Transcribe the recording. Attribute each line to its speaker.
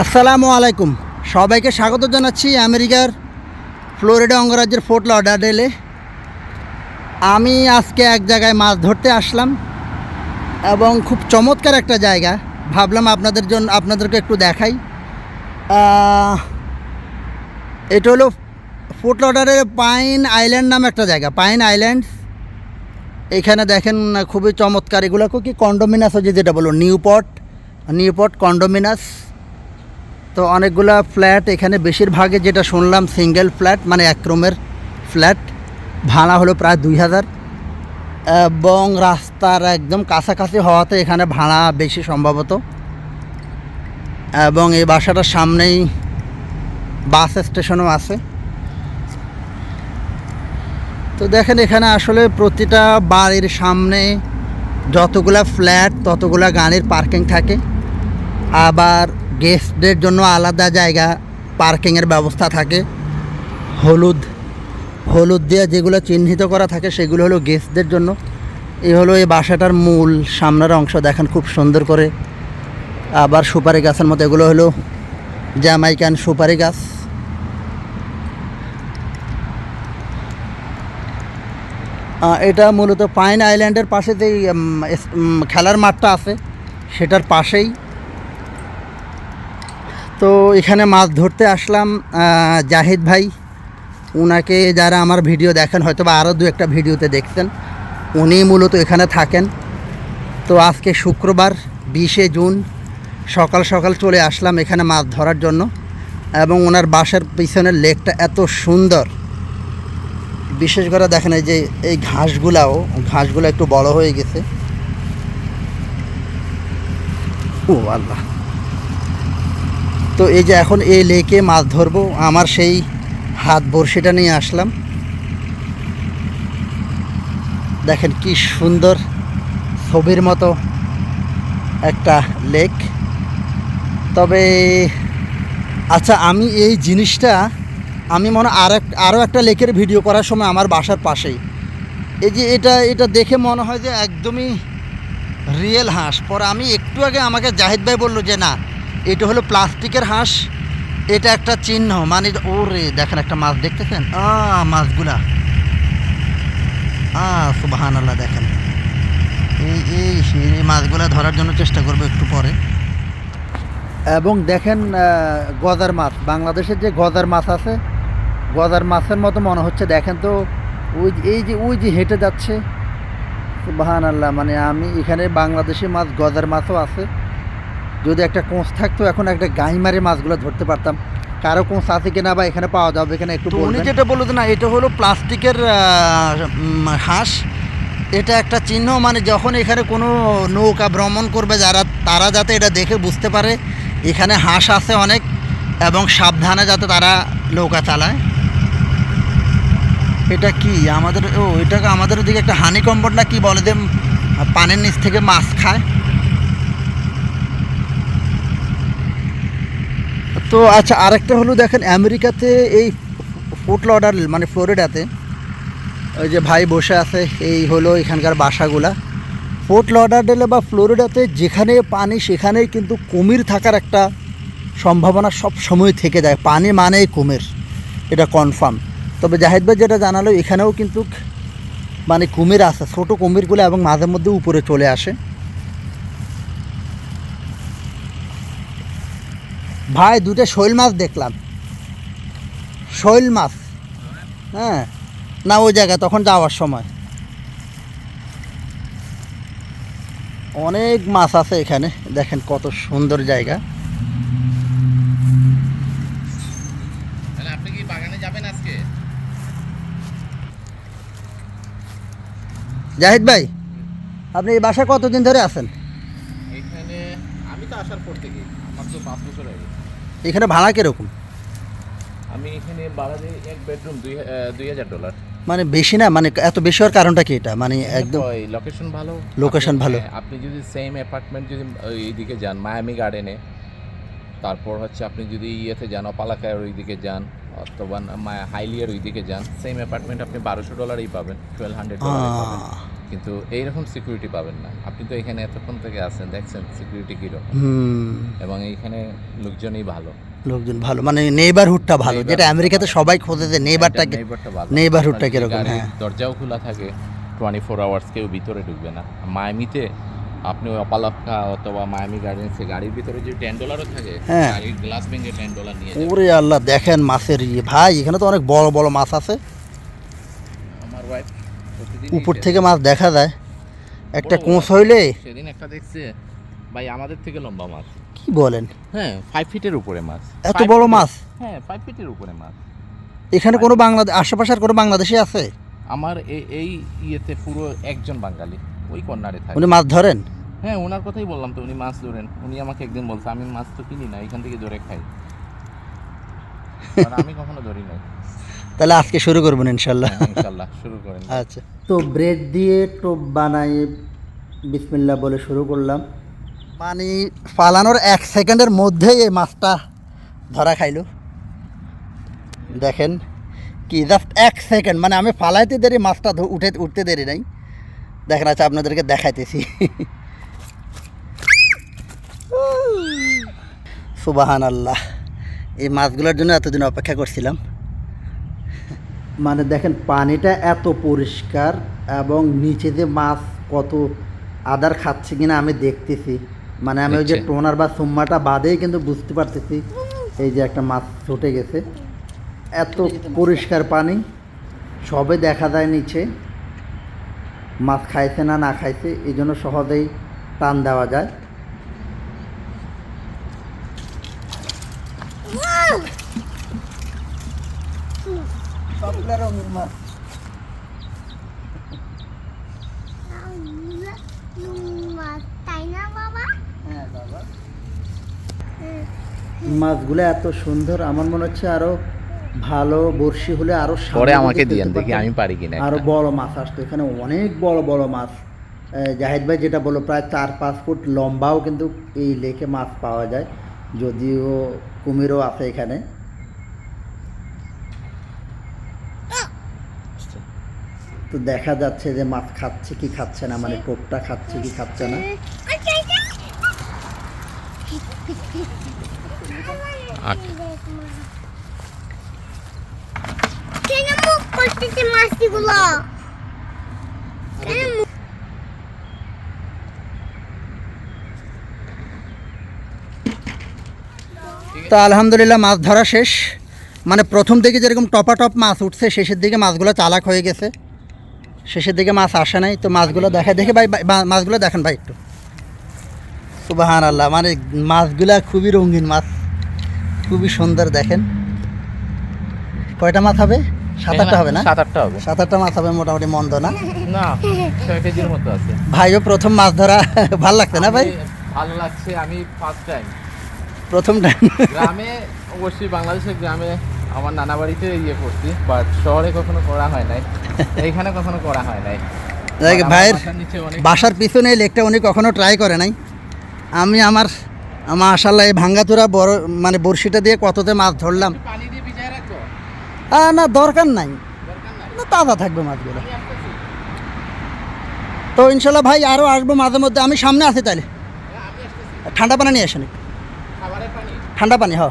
Speaker 1: আসসালামু আলাইকুম। সবাইকে স্বাগত জানাচ্ছি আমেরিকার ফ্লোরিডা অঙ্গরাজ্যের ফোর্ট লডারডেলে। আমি আজকে এক জায়গায় মাছ ধরতে আসলাম এবং খুব চমৎকার একটা জায়গা। ভাবলাম আপনাদের জন্য আপনাদেরকে একটু দেখাই। এটা হলো ফোর্ট লডারের পাইন আইল্যান্ড নামে একটা জায়গা, পাইন আইল্যান্ড। এখানে দেখেন খুবই চমৎকার। এগুলোকে কি কন্ডোমিনাস হচ্ছে যেটা বলো নিউপট নিউপট কন্ডোমিনাস তো অনেকগুলা ফ্ল্যাট এখানে বেশিরভাগে যেটা শুনলাম সিঙ্গেল ফ্ল্যাট মানে এক রুমের ফ্ল্যাট ভাড়া হলো প্রায় দুই হাজার। এবং রাস্তার একদম কাছাকাছি হওয়াতে এখানে ভাড়া বেশি সম্ভবত। এবং এই বাসাটার সামনেই বাস স্টেশনও আছে। তো দেখেন এখানে আসলে প্রতিটা বাড়ির সামনে যতগুলা ফ্ল্যাট, ততগুলা গাড়ির পার্কিং থাকে। আবার গেস্টদের জন্য আলাদা জায়গা পার্কিংয়ের ব্যবস্থা থাকে। হলুদ হলুদ দিয়ে যেগুলো চিহ্নিত করা থাকে সেগুলো হলো গেস্টদের জন্য। এই হলো এই বাসাটার মূল, সামনের অংশ দেখেন খুব সুন্দর করে। আবার সুপারি গাছের মতো এগুলো হলো জ্যামাইকান সুপারি গাছ। এটা মূলত পাইন আইল্যান্ডের পাশে যে খেলার মাঠটা আছে, সেটার পাশেই। তো এখানে মাছ ধরতে আসলাম জাহিদ ভাই। ওনাকে যারা আমার ভিডিও দেখেন, হয়তো বা আরও দু একটা ভিডিওতে দেখছেন উনি মূলত এখানে থাকেন। তো আজকে শুক্রবার, বিশে জুন, সকাল সকাল চলে আসলাম এখানে মাছ ধরার জন্য, এবং ওনার বাসার পিছনের লেকটা এত সুন্দর। বিশেষ করে দেখেন এই যে এই ঘাসগুলাও, ঘাসগুলো একটু বড় হয়ে গেছে। ও আল্লাহ। তো এই যে এখন এই লেকে মাছ ধরবো, আমার সেই হাত বড়শিটা নিয়ে আসলাম। দেখেন কি সুন্দর ছবির মতো একটা লেক। তবে আচ্ছা আমি এই জিনিসটা আমি মনে আর এক আরও একটা লেকের ভিডিও করার সময় আমার বাসার পাশেই। এই যে এটা এটা দেখে মনে হয় যে একদমই রিয়েল হাঁস। পরে আমি একটু আগে আমাকে জাহিদ ভাই বলল যে, না, এটা হলো প্লাস্টিকের হাঁস। এটা একটা চিহ্ন। মানে ওরে, দেখেন একটা মাছ দেখতেছেন? আ, মাছগুলা। আ সুবাহান আল্লাহ দেখেন। এই এই এই মাছগুলা ধরার জন্য চেষ্টা করব একটু পরে। এবং দেখেন গজার মাছ। বাংলাদেশের যে গজার মাছ আছে গজার মাছের মতো মনে হচ্ছে। দেখেন তো ওই এই যে ওই যে হেঁটে যাচ্ছে। বাহান আল্লাহ মানে আমি এখানে বাংলাদেশি মাছ গজার মাছও আছে। যদি একটা কোঁচ থাকতো এখন একটা গাই মারে মাছগুলো ধরতে পারতাম। কারও কোঁচ আছে কিনা বা এখানে পাওয়া যাবে কিনা একটু উনি যেটা বলল না এটা হলো প্লাস্টিকের হাঁস। এটা একটা চিহ্ন মানে যখন এখানে কোনো নৌকা ভ্রমণ করবে যারা তারা যাতে এটা দেখে বুঝতে পারে এখানে হাঁস আছে অনেক এবং সাবধানে যাতে তারা নৌকা চালায়। এটা কি? আমাদের, ও এটাকে আমাদের ওদিকে একটা হানি কম্বট না কি বলে যে, পানির নিচ থেকে মাছ খায়? তো আচ্ছা আরেকটা হলো দেখেন, আমেরিকাতে এই ফোর্ট লডার মানে ফ্লোরিডাতে ওই যে ভাই বসে আছে, এই হলো এখানকার বাসাগুলা। ফোর্ট লডারডেলে বা ফ্লোরিডাতে যেখানে পানি, সেখানেই কিন্তু কুমির থাকার একটা সম্ভাবনা সব সময় থেকে যায়। পানি মানেই কুমির, এটা কনফার্ম তবে জাহিদ ভাই যেটা জানালো, এখানেও কিন্তু মানে কুমির আছে, ছোটো কুমিরগুলো এবং মাঝে মধ্যে উপরে চলে আসে। ভাই দুটো শৈল মাছ দেখলাম। শৈল মাছ হ্যাঁ? না, ওই জায়গায়, তখন যাওয়ার সময়। অনেক মাছ আছে এখানে, দেখেন কত সুন্দর জায়গা
Speaker 2: তাহলে আপনি কি বাগানে যাবেন আজকে
Speaker 1: জাহিদ ভাই আপনি এই বাসায় কতদিন ধরে আছেন?
Speaker 2: এখানে আমি তো আসার পর থেকে আমার তো পাঁচ বছর আগে
Speaker 1: এখানে ভাড়া কীরকম?
Speaker 2: আমি এখানে ভাড়া দিই এক বেডরুম দুই দুই হাজার ডলার
Speaker 1: মানে বেশি না? মানে এত বেশি হওয়ার কারণটা কি এটা? মানে একদম
Speaker 2: লোকেশন ভালো। লোকেশন
Speaker 1: ভালো।
Speaker 2: হ্যাঁ, আপনি যদি সেম অ্যাপার্টমেন্ট যদি এইদিকে যান মায়ামি গার্ডেনে তারপর হচ্ছে আপনি যদি ইয়েতে যান অপালাকার ওইদিকে যান অথবা হাইলিয়ার ওইদিকে যান সেম অ্যাপার্টমেন্ট আপনি বারোশো ডলারই পাবেন টুয়েলভ হান্ড্রেড ডলারই পাবেন। কিন্তু এইরকম সিকিউরিটি পাবেন না। আপনি তো এখানে এতক্ষণ থেকে আছেন দেখছেন সিকিউরিটি কীরকম। এবং এইখানে লোকজনই ভালো।
Speaker 1: লোকজন ভালো মানে নেইবারহুডটা ভালো যেটা আমেরিকাতে সবাই খোঁজে যে নেইবারটাকে
Speaker 2: যদি
Speaker 1: কীরকম, হ্যাঁ।
Speaker 2: দরজাও খোলা থাকে টোয়েন্টি ফোর আওয়ার্স কেউ ভিতরে ঢুকবে না। মায়ামিতে আপনি ওই অথবা মায়ামি গার্ডেন্সে গাড়ির ভিতরে যে টেন ডলারও থাকে
Speaker 1: হ্যাঁ।
Speaker 2: গাড়ির গ্লাস ভেঙে টেন ডলার নিয়ে যাবে
Speaker 1: ওরে আল্লাহ দেখেন মাছের ইয়ে। ভাই এখানে তো অনেক বড় বড় মাছ আছে।
Speaker 2: আমার ওয়াইফ প্রতিদিন
Speaker 1: উপর থেকে মাছ দেখা যায়। একটা কোঁচ হইলে
Speaker 2: সেদিন একটা দেখছে ভাই আমাদের থেকে লম্বা মাছ।
Speaker 1: কি বলেন?
Speaker 2: হ্যাঁ ফাইভ ফিটের উপরে মাছ।
Speaker 1: এত
Speaker 2: Five
Speaker 1: বড়
Speaker 2: feet-
Speaker 1: মাছ?
Speaker 2: হ্যাঁ ফাইভ ফিটের উপরে মাছ।
Speaker 1: এখানে কোনো বাংলাদেশ আশেপাশের কোনো বাংলাদেশি আছে?
Speaker 2: আমার এই এই ইয়েতে পুরো একজন বাঙালি। ওই কর্নারে থাকে।
Speaker 1: উনি মাছ ধরেন?
Speaker 2: হ্যাঁ ওনার কথাই বললাম তো উনি মাছ ধরেন। উনি আমাকে একদিন বলছে আমি মাছ তো কিনি না এখান থেকে ধরে খাই। আর আমি কখনো ধরি নাই।
Speaker 1: তাহলে আজকে শুরু করবেন ইনশাল্লাহ।
Speaker 2: হ্যাঁ, ইনশাল্লাহ শুরু করেন।
Speaker 1: আচ্ছা। তো ব্রেড দিয়ে টোপ বানাই বিসমিল্লা বলে শুরু করলাম। মানে ফালানোর এক সেকেন্ডের মধ্যেই এই মাছটা ধরা খাইলো। দেখেন কি জাস্ট এক সেকেন্ড মানে আমি ফালাইতে দেরি মাছটা উঠে উঠতে দেরি নাই। দেখেন আচ্ছা আপনাদেরকে দেখাইতেছি। সুবাহান আল্লাহ এই মাছগুলোর জন্য এতদিন অপেক্ষা করছিলাম। মানে দেখেন পানিটা এত পরিষ্কার এবং নিচে যে মাছ কত আদার খাচ্ছে কিনা আমি দেখতেছি। মানে আমি ওই যে টোনার বা সুম্মাটা বাদেই কিন্তু বুঝতে পারতেছি এই যে একটা মাছ ছুটে গেছে। এত পরিষ্কার পানি সবে দেখা যায় নিচে। মাছ খাইছে না না খাইছে এই জন্য সহজেই টান দেওয়া যায়। হ্যাঁ মাছগুলো এত সুন্দর আমার মনে হচ্ছে আরও ভালো বর্ষি হলে আরও
Speaker 2: পরে আমাকে দিয়েন দেখি আমি পারি কিনা আরও
Speaker 1: বড় মাছ আসতো এখানে অনেক বড় বড় মাছ। জাহিদ ভাই যেটা বলল প্রায় চার পাঁচ ফুট লম্বাও কিন্তু এই লেকে মাছ পাওয়া যায়। যদিও কুমিরও আছে এখানে। তো দেখা যাচ্ছে যে মাছ খাচ্ছে কি খাচ্ছে না মানে টোপটা খাচ্ছে কি খাচ্ছে না।
Speaker 2: আচ্ছা।
Speaker 3: কেন মুখ করতেছে মাছগুলো
Speaker 1: তো আলহামদুলিল্লাহ মাছ ধরা শেষ। মানে প্রথম দিকে যেরকম টপা টপ মাছ উঠছে শেষের দিকে মাছগুলো চালাক হয়ে গেছে। শেষের দিকে মাছ আসে নাই তো মাছগুলো দেখা দেখে ভাই ভাই, মাছগুলো দেখেন ভাই একটু। সুবাহান আল্লাহ মানে মাছগুলা খুবই রঙিন মাছ। খুবই সুন্দর দেখেন। কয়টা মাছ হবে? সাত আটটা হবে না?
Speaker 2: সাত আটটা হবে।
Speaker 1: সাত আটটা মাছ হবে মোটামুটি মন্দ না?
Speaker 2: না ছয় কেজির মতো আছে।
Speaker 1: ভাইও প্রথম মাছ ধরা ভালো লাগছে না ভাই?
Speaker 2: ভালো লাগছে আমি ফার্স্ট টাইম
Speaker 1: প্রথম টাইম
Speaker 2: গ্রামে অবশ্যই বাংলাদেশের গ্রামে আমার নানা বাড়িতে ইয়ে করছি বাট শহরে কখনো করা হয় নাই। এইখানে কখনো করা হয় নাই।
Speaker 1: ভাইয়ের
Speaker 2: বাসার
Speaker 1: পিছনে লেকটা উনি কখনো ট্রাই করে নাই। আমি আমার আমার মাশাল্লাহ এই ভাঙ্গাতুরা বড় মানে বড়শিটা দিয়ে কততে মাছ ধরলাম
Speaker 2: পানি দিয়ে ভিজায় রাখব
Speaker 1: আহ, না দরকার নাই। না তাজা থাকবে মাছগুলো। তো ইনশাল্লাহ ভাই আরও আসব মাঝে মধ্যে। আমি সামনে আছি তাহলে
Speaker 2: হ্যাঁ,
Speaker 1: ঠান্ডা পানি নিয়ে আসেনি ঠান্ডা পানি হ।